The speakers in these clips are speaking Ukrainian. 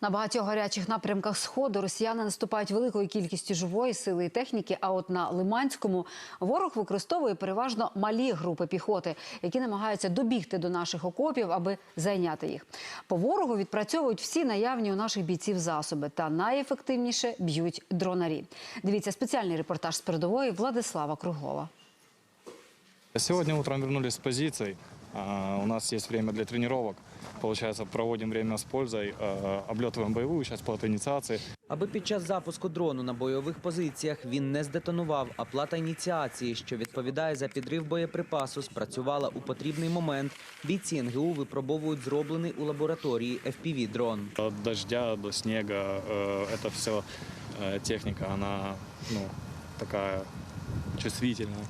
На багатьох гарячих напрямках сходу росіяни наступають великою кількістю живої сили і техніки. А от на Лиманському ворог використовує переважно малі групи піхоти, які намагаються добігти до наших окопів, аби зайняти їх. По ворогу відпрацьовують всі наявні у наших бійців засоби та найефективніше б'ють дронарі. Дивіться спеціальний репортаж з передової Владислава Круглова. Сегодня утром вернулись с позиций. А, У нас есть время для тренировок. Получается, проводим время с пользой, а, облетываем боевую часть платы инициации. Аби під час запуску дрону на бойових позиціях він не здетонував, а плата ініціації, що відповідає за підрив боєприпасу, спрацювала у потрібний момент. Бійці НГУ випробовують зроблений у лабораторії FPV-дрон. От дождя до снега, э, это все техника, она ну, такая чувствительная.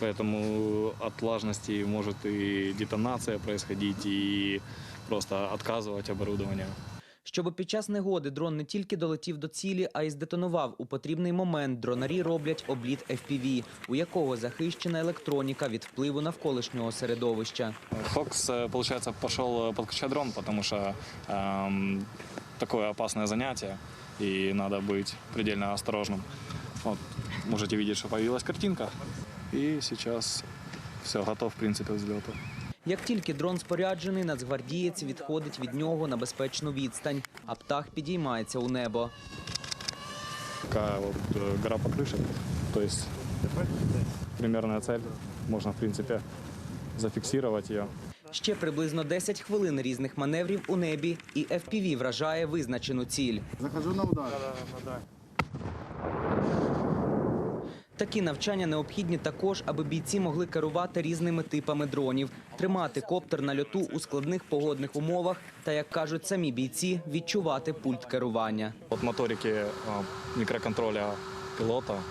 Поэтому от влажности может и детонация происходить, и просто отказывать оборудование. Щоб під час негоди дрон не тільки долетів до цілі, а й здетонував у потрібний момент. Дронарі роблять обліт FPV, у якого захищена електроніка від впливу навколишнього середовища. Фокс, э, получается, пошел подкачать дрон, потому что эм, такое опасное занятие, и надо быть предельно осторожным. Вот, можете видеть, что появилась картинка, и сейчас все, готов, в принципе, к взлету. Як тільки дрон споряджений, нацгвардієць відходить від нього на безпечну відстань, а птах підіймається у небо. Такая вот э, гора по крыше, то есть цель, можно, в принципе, зафиксировать ее. Ще приблизно 10 хвилин різних маневрів у небі, і FPV вражає визначену ціль. Захожу на удар. Такі навчання необхідні також, аби бійці могли керувати різними типами дронів, тримати коптер на льоту у складних погодних умовах та, як кажуть самі бійці, відчувати пульт керування. От моторики э, микроконтроля пилота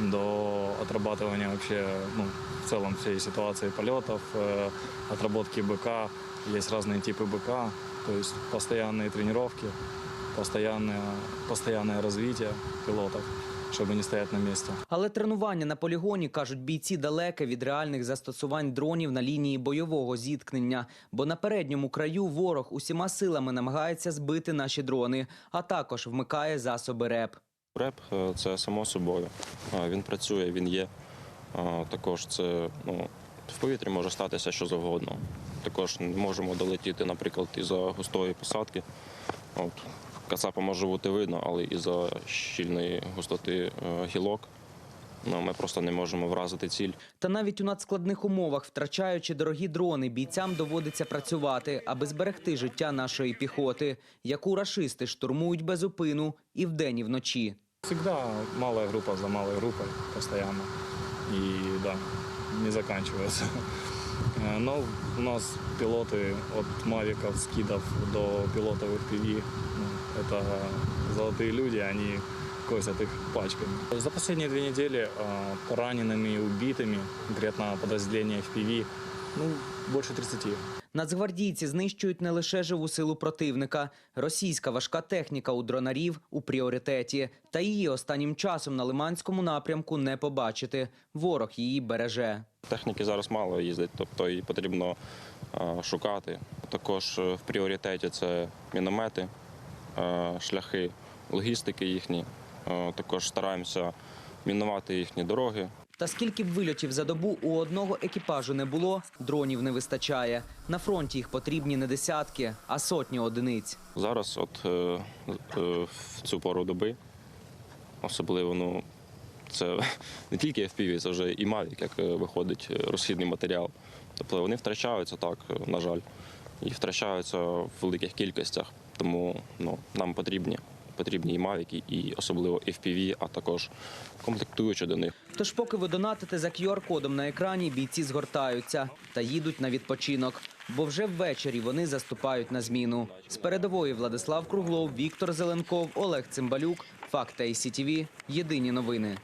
до отрабатывания вообще, ну, в целом всей ситуации полетов, э, отработки БК. Есть разные типы БК, то есть постоянные тренировки, постоянное, постоянное развитие пилотов, чтобы не стоять на месте. Але тренування на полігоні, кажуть бійці, далеке від реальних застосувань дронів на лінії бойового зіткнення. Бо на передньому краю ворог усіма силами намагається збити наші дрони, а також вмикає засоби РЕП. Реп е, це само собою. Е, Він працює, він є. Е, Також це ну, в повітрі може статися що завгодно. Також можемо долетіти, наприклад, із-за густої посадки. От, Кацапа може бути видно, але із-за щільної густоти е, гілок ну, ми просто не можемо вразити ціль. Та навіть у надскладних умовах, втрачаючи дорогі дрони, бійцям доводиться працювати, аби зберегти життя нашої піхоти, яку рашисти штурмують без упину і вдень, і вночі. Всегда малая группа за малой группой постоянно. И да, не заканчивается. Э, Но у нас пилоты от мавиков, скидов до пилотов FPV. ну, Это золотые люди, они косят их пачками. За последние две недели э, ранеными и убитыми конкретно подразделения FPV ну, больше 30. Нацгвардійці знищують не лише живу силу противника. Російська важка техніка у дронарів у пріоритеті. Та її останнім часом на Лиманському напрямку не побачити. Ворог її береже. Техніки зараз мало їздить, тобто її потрібно е, шукати. Також е, в пріоритеті це міномети, е, шляхи логістики їхні. Е, Також стараємося мінувати їхні дороги. Та скільки б вильотів за добу у одного екіпажу не було, дронів не вистачає. На фронті їх потрібні не десятки, а сотні одиниць. Зараз, от е, е, в цю пору доби, особливо, ну, це не тільки FPV, це вже і Mavic, як е, виходить е, розхідний матеріал. Тобто вони втрачаються так, е, на жаль, і втрачаються в великих кількостях. Тому ну, нам потрібні. Потрібні і Mavic, і особливо FPV, а також комплектуючі до них. Тож, поки ви донатите за QR-кодом на екрані, бійці згортаються та їдуть на відпочинок. Бо вже ввечері вони заступають на зміну. З передової Владислав Круглов, Віктор Зеленков, Олег Цимбалюк. Факти ICTV. Єдині новини.